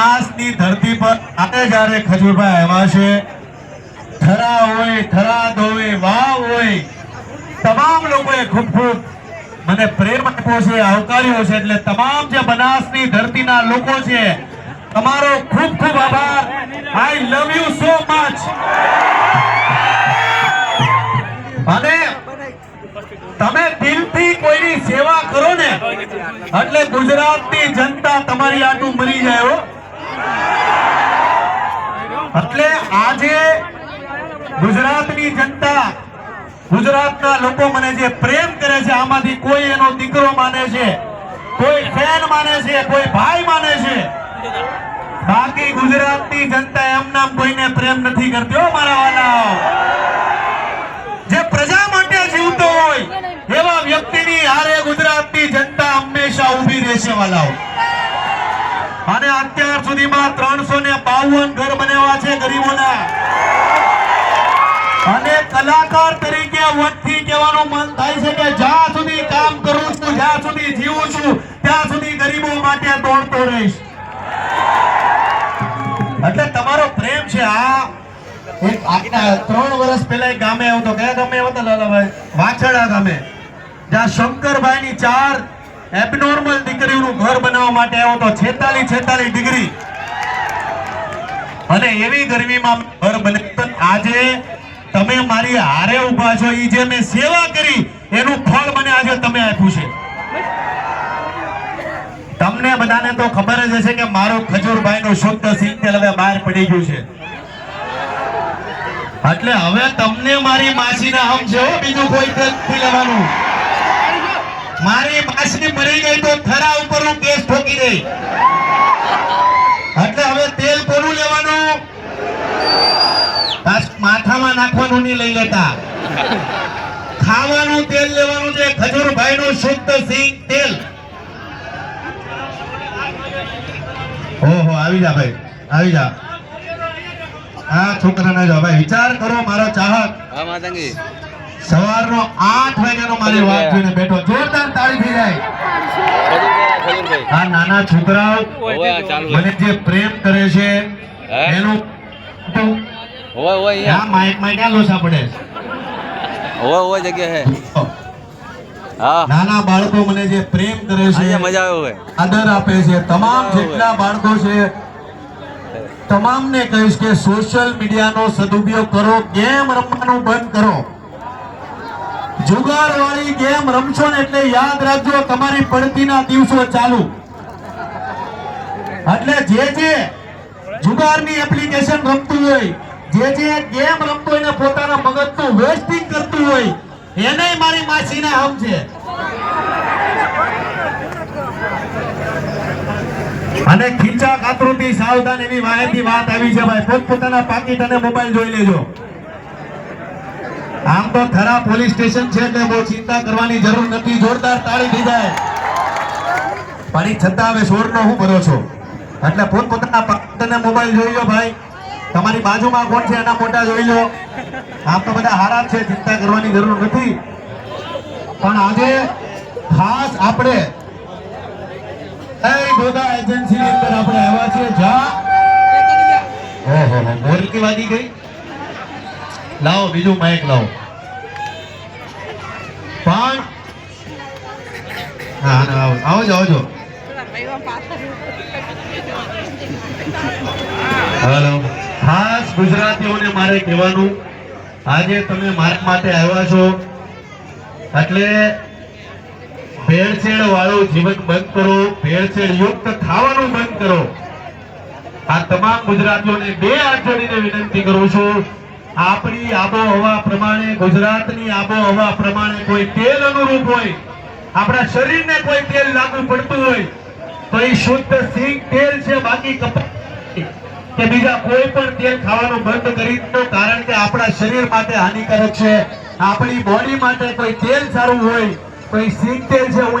બનાસની ધરતી પર આજે જ્યારે ખજૂરભાઈ આવ્યા છે થરા હોય થરાદ હોય વાવ હોય, તમામ લોકોએ ખૂબ ખૂબ મને પ્રેમ આપ્યો છે, આવકાર્યો છે, એટલે તમામ જે બનાસની ધરતીના લોકો છે, તમારો ખૂબ ખૂબ આભાર. I love you so much અને તમે દિલથી કોઈની સેવા કરો ને, એટલે ગુજરાતની જનતા તમારી આટું મરી જાય હો. એટલે આજે ગુજરાતની જનતા, ગુજરાતના લોકો મને જે પ્રેમ કરે છે, આમાંથી કોઈ એનો દીકરો માને છે, કોઈ ફેન માને છે, કોઈ ભાઈ માને છે. બાકી ગુજરાતની જનતા એમ નામ કોઈને પ્રેમ નથી કરતી મારા વાલાઓ. જે પ્રજા માટે જીવતો હોય, એવા વ્યક્તિની હારે ગુજરાતની જનતા હંમેશા ઊભી રહેશે, વાલાઓ. અને અત્યાર સુધીમાં ત્રણસો ને બાવન ઘર બનાવ્યા છે ગરીબોના. અને કલાકાર તરીકે વટથી કહેવાનું મન થાય છે કે જ્યાં સુધી કામ કરું છું, જ્યાં સુધી જીવું છું, ત્યાં સુધી ગરીબો માટે દોડતો રહીશ. એટલે તમારો પ્રેમ છે આ. ત્રણ વર્ષ પહેલા ગામે આવતો. કયા ગામે આવતા, લાલાભાઈ? વાછડા ગામે. જ્યાં શંકરભાઈ ની ચાર એબનોર્મલ દીકરીઓનું ઘર બનાવવા માટે આવ્યો તો છેતાલીસ છેતાલીસ ડિગ્રી. અને એવી ગરમીમાં ઘર બને આજે તમે મારી હારે ઊભા છો એ જે મેં સેવા કરી, એનું ફળ મને આજે તમે આપ્યું છે. તમને બધાને તો ખબર જ હશે કે મારો ખજૂરભાઈ નું શુદ્ધ સિંગલ હવે બહાર પડી ગયું છે. એટલે હવે તમને મારી માસીના હમ છે બીજું કોઈ લેવાનું મારી માસી મરી ગઈ તો થરા ઉપર હું કેસ ઠોકી દે. એટલે હવે તેલ કોનું લેવાનું? માથામાં નાખવાનું નહીં લઈ લેતા. ખાવાનું તેલ લેવાનું છે ખજૂરભાઈ નું શુદ્ધ સિંગ તેલ. ઓહો, આવી જા ભાઈ, આવી જા. આ છોકરાને જો, ભાઈ વિચાર કરો, મારો ચાહક. હા માતંગી સવારનો 8 વાગ્યાનો મારી વાત જોઈને બેઠો. જોરદાર તાળી થઈ જાય. આ નાના છોકરાઓ મને જે પ્રેમ કરે છે? એનું હોવે હોવે આ અહીંયા માં ક્યાં લોસા પડે? હોવે હોવે જગ્યા હે. હા. નાના બાળકો મને જે પ્રેમ કરે છે મજા આવે આદર આપે છે. તમામ જેટલા બાળકો છે તમામને કહીશ કે સોશિયલ મીડિયાનો સદુપયોગ કરો ગેમ રમવાનું બંધ કરો. જુગાર વાળી ગેમ રમશો ને એટલે યાદ રાખજો, તમારી પડતીના દિવસો ચાલુ. એટલે જે જે જુગારની એપ્લિકેશન રમતું હોય, જે જે ગેમ રમતું હોય ને પોતાના મગજનું વેસ્ટિંગ કરતું હોય એને મારી માસીને હમ છે. અને ખીચા કાતરુથી સાવધાન એવી માહિતી વાત આવી છે, ભાઈ. પોતપોતાના પાકીટ અને મોબાઈલ જોઈ લેજો. આમ તો ખરા પોલીસ સ્ટેશન છે એટલે બહુ ચિંતા કરવાની જરૂર નથી. જોરદાર તાળી દીધા પણ છતાં હવે શોરનો હું ભરો છો. એટલે પોતપોતાના અને મોબાઈલ જોઈ લો ભાઈ. તમારી બાજુમાં કોણ છે? એના મોટા જોઈ લો. આમ તો બધા હારા છે, ચિંતા કરવાની જરૂર નથી. પણ આજે ખાસ આપણે એજન્સી ની અંદર આપણે આવ્યા છીએ? જ્યાં ઓહો મોરકી વાગી ગઈ. લાવો બીજું માઇક લાવો પણ હા આવો આવજો આવજો હેલો ખાસ ગુજરાતીઓને મારે કહેવાનું, આજે તમે મારા માટે આવ્યા છો, એટલે ભેળસેળ વાળું જીવન બંધ કરો, ભેળસેળ યુક્ત ખાવાનું બંધ કરો. આ તમામ ગુજરાતીઓને બે હાથ જોડીને વિનંતી કરું છું. આપણી આબોહવા પ્રમાણે, ગુજરાતની આબોહવા પ્રમાણે કોઈ તેલ અનુરૂપ હોય, આપણા શરીરને કોઈ તેલ લાગુ પડતું હોય, તો એ શુદ્ધ સિંગ તેલ છે, બાકી કે બીજા કોઈ પણ તેલ ખાવાનું બંધ કરી દો, કારણ કે આપણા શરીર માટે હાનિકારક છે. આપણી બોડી માટે કોઈ તેલ સારું હોય કોઈ સિંગ તેલ છે, હું